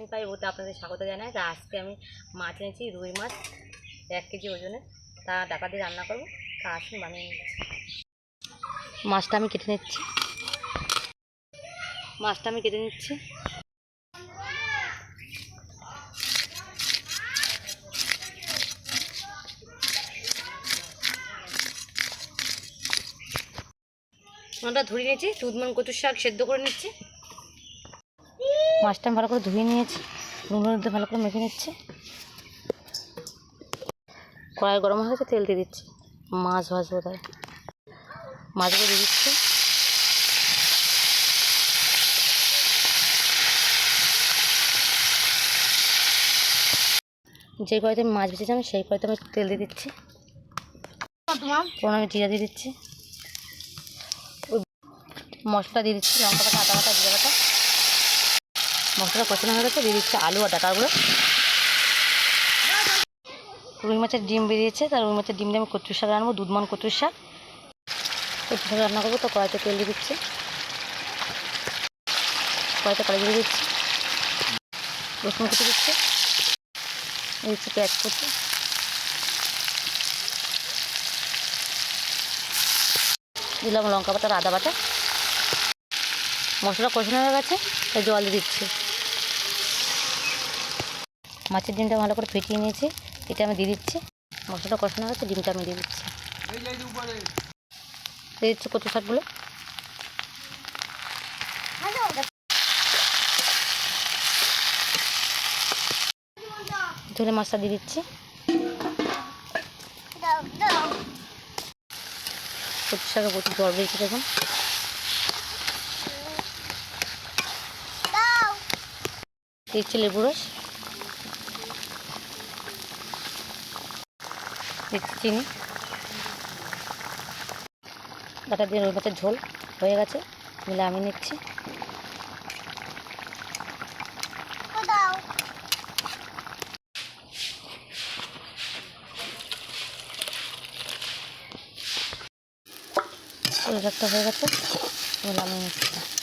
আমি পাই বলতে আপনাদের স্বাগত জানাই। তা আজকে আমি মাছ এনেছি, রুই মাছ, এক কেজি ওজনে তা ডাকা দিয়ে রান্না করব। তা আসুন, বানিয়ে নিচ্ছি মাছটা আমি কেটে নিচ্ছি। মাছটা আমি কেটে নিচ্ছি। মাছটা ধুয়ে নিয়েছি দুধমান কচুর শাক সেদ্ধ করে নিচ্ছি। মাছটা আমি ভালো করে ধুয়ে নিয়েছি নুনের মধ্যে ভালো করে মেখে নিচ্ছি। কড়াই গরম হয়ে গেছে, তেল দিয়ে দিচ্ছি। মাছ ভাজবো তাই মাছগুলো দিয়ে দিচ্ছি। যে কড়াইতে আমি মাছ ভেজেছিলাম, সেই কড়াইতে আমি তেল দিয়ে দিচ্ছি। আমি জিরা দিয়ে দিচ্ছি। মশলা দিয়ে দিচ্ছি, লঙ্কা বাটা, আদা বাটা, জিরা বাটা। মশলা কষানো হয়ে গেছে, দিয়ে দিচ্ছি আলু আর ডাটাগুলো। রুই মাছের ডিম বেরিয়েছে তার রুই মাছের ডিম দিয়ে আমি কচুর শাক রান্নবো দুধমান কচুর শাক। কচুর শাক রান্না করব, তো কড়াইতে তেল দিয়ে দিচ্ছি। কড়াইতে কড়াই দিয়ে দিচ্ছি। রসুন কুচি দিচ্ছি। দিচ্ছি পেঁয়াজ কুচি। দিলাম লঙ্কা বাটা, আদা বাটা। মশলা কষানো হয়ে গেছে তাই জল দিচ্ছি। মাছের ডিমটা ভালো করে ফেটিয়ে নিয়েছি এটা আমি দিয়ে দিচ্ছি। মশলাটা কষানো হয়ে গেছে ডিমটা আমি দিয়ে দিচ্ছি। দিয়ে দিচ্ছি কচু শাকগুলো। ধরে মাছটা দিয়ে দিচ্ছি। কচু শাকে প্রচুর জল বেরিয়েছে দেখুন। দিচ্ছি লেবু রস দিচ্ছি চিনি। ডাটা দিয়ে রুই মাছের ঝোল হয়ে গেছে, মিলে আমি নিচ্ছি। একটা হয়ে গেছে মিলে আমি নিচ্ছি।